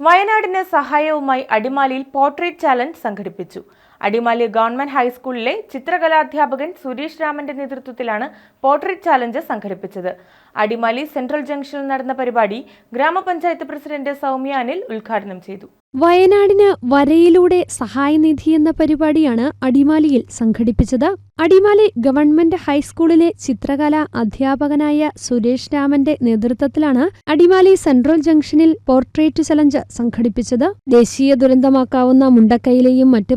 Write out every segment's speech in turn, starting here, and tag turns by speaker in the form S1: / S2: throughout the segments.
S1: വയനാടിന് സഹായവുമായി അടിമാലിയിൽ പോർട്രേറ്റ് ചാലഞ്ച് സംഘടിപ്പിച്ചു അടിമാലി ഗവൺമെന്റ് ഹൈസ്കൂളിലെ ചിത്രകലാധ്യാപകൻ സുരേഷ് രാമന്റെ നേതൃത്വത്തിലാണ് പോർട്രേറ്റ് ചാലഞ്ച് സംഘടിപ്പിച്ചത്. അടിമാലി സെൻട്രൽ ജംഗ്ഷനിൽ നടന്ന പരിപാടി ഗ്രാമപഞ്ചായത്ത് പ്രസിഡന്റ് സൗമ്യ അനിൽ ഉദ്ഘാടനം ചെയ്തു.
S2: വയനാടിന് വരയിലൂടെ സഹായനിധി എന്ന പരിപാടിയാണ് അടിമാലിയിൽ സംഘടിപ്പിച്ചത്. അടിമാലി ഗവൺമെന്റ് ഹൈസ്കൂളിലെ ചിത്രകല അധ്യാപകനായ സുരേഷ് രാമന്റെ നേതൃത്വത്തിലാണ് അടിമാലി സെൻട്രൽ ജംഗ്ഷനിൽ പോർട്രേറ്റ് ചലഞ്ച് സംഘടിപ്പിച്ചത്. ദേശീയ ദുരന്തമാക്കാവുന്ന മുണ്ടക്കയിലെയും മറ്റ്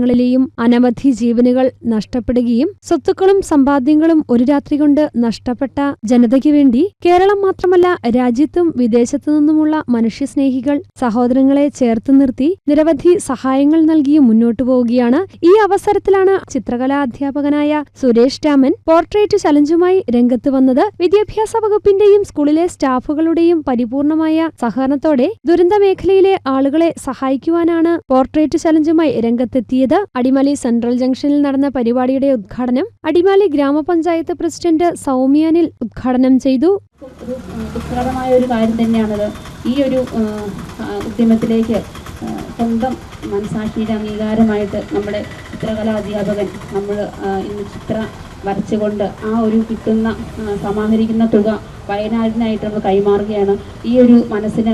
S2: പ്രദേശങ്ങളിലെയും അനവധി ജീവനുകൾ നഷ്ടപ്പെടുകയും സ്വത്തുക്കളും സമ്പാദ്യങ്ങളും ഒരു രാത്രി കൊണ്ട് നഷ്ടപ്പെട്ട ജനതയ്ക്ക് വേണ്ടി കേരളം മാത്രമല്ല രാജ്യത്തും വിദേശത്തു നിന്നുമുള്ള മനുഷ്യസ്നേഹികൾ സഹോദരങ്ങളെ ചേർത്ത് നിർത്തി നിരവധി സഹായങ്ങൾ നൽകി മുന്നോട്ടു പോവുകയാണ്. ഈ അവസരത്തിലാണ് ചിത്രകലാ അധ്യാപകനായ സുരേഷ് രാമൻ പോർട്രേറ്റ് ചലഞ്ചുമായി രംഗത്ത് വന്നത്. വിദ്യാഭ്യാസ വകുപ്പിന്റെയും സ്കൂളിലെ സ്റ്റാഫുകളുടെയും പരിപൂർണമായ സഹകരണത്തോടെ ദുരന്ത മേഖലയിലെ ആളുകളെ സഹായിക്കുവാനാണ് പോർട്രേറ്റ് ചലഞ്ചുമായി രംഗത്തെത്തിയത്. അടിമാലി സെൻട്രൽ ജംഗ്ഷനിൽ നടന്ന പരിപാടിയുടെ ഉദ്ഘാടനം അടിമാലി ഗ്രാമപഞ്ചായത്ത് പ്രസിഡന്റ് സൗമ്യാനിൽ ഉദ്ഘാടനം ചെയ്തു.
S3: ദുഃഖകരമായ ഒരു കാര്യം തന്നെയാണത്. ഈ ഒരു ഉദ്യമത്തിലേക്ക് സ്വന്തം മനസാക്ഷിയുടെ അംഗീകാരമായിട്ട് നമ്മുടെ ചിത്രകലാ അധ്യാപകൻ നമ്മൾ ഇന്ന് ചിത്ര വരച്ചുകൊണ്ട് ആ ഒരു കിട്ടുന്ന സമാഹരിക്കുന്ന തുക വയനാടിനായിട്ട് നമ്മൾ കൈമാറുകയാണ്. ഈ ഒരു മനസ്സിന്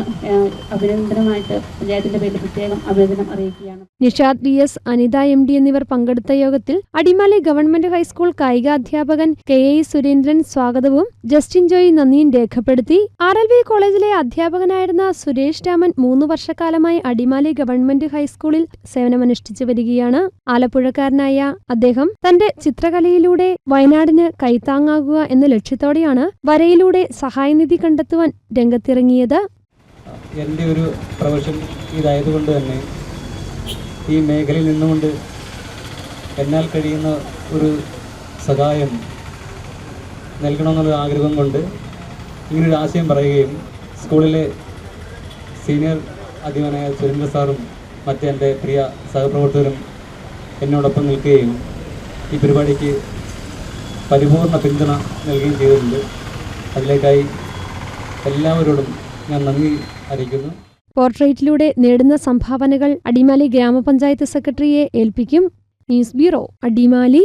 S3: അഭിനന്ദനമായിട്ട് പഞ്ചായത്തിന്റെ പേരിൽ പ്രത്യേകം അഭിനന്ദനം അറിയിക്കുകയാണ്.
S2: Nishad D S Anitha M D എന്നിവർ പങ്കെടുത്ത യോഗത്തിൽ അടിമാലി ഗവൺമെന്റ് ഹൈസ്കൂൾ കായികാധ്യാപകൻ കെ എ സുരേന്ദ്രൻ സ്വാഗതവും ജസ്റ്റിൻ ജോയി നന്ദിയും രേഖപ്പെടുത്തി. ആർ എൽ വി കോളേജിലെ അധ്യാപകനായിരുന്ന സുരേഷ് രാമൻ മൂന്ന് വർഷക്കാലമായി അടിമാലി ഗവൺമെന്റ് ഹൈസ്കൂളിൽ സേവനമനുഷ്ഠിച്ചു വരികയാണ്. ആലപ്പുഴക്കാരനായ അദ്ദേഹം തന്റെ ചിത്രകലയിലൂടെ വയനാടിന് കൈത്താങ്ങാകുക എന്ന ലക്ഷ്യത്തോടെയാണ് വരയിലൂടെ സഹായനിധി കണ്ടെത്തുവാൻ രംഗത്തിറങ്ങിയത്.
S4: എന്റെ ഒരു പ്രൊഫഷൻ ഇതായതുകൊണ്ട് തന്നെ ഈ മേഖലയിൽ നിന്നുകൊണ്ട് എന്നാൽ കഴിയുന്ന ഒരു സഹായം നൽകണമെന്നുള്ള ആഗ്രഹം കൊണ്ട് ഇങ്ങനൊരു ആശയം പറയുകയും സ്കൂളിലെ സീനിയർ അധ്യാപനായ സുരേന്ദ്ര സാറും മറ്റ് എന്റെ പ്രിയ സഹപ്രവർത്തകരും എന്നോടൊപ്പം നിൽക്കുകയും ഈ പരിപാടിക്ക് പരിപൂർണ പിന്തുണ നൽകുകയും ചെയ്തിട്ടുണ്ട്. അതിലേക്കായി എല്ലാവരോടും ഞാൻ നന്ദി അറിയിക്കുന്നു.
S2: പോർട്രേറ്റിലൂടെ നേടുന്ന സംഭാവനകൾ അടിമാലി ഗ്രാമപഞ്ചായത്ത് സെക്രട്ടറിയെ ഏൽപ്പിക്കും. News bureau Adimali.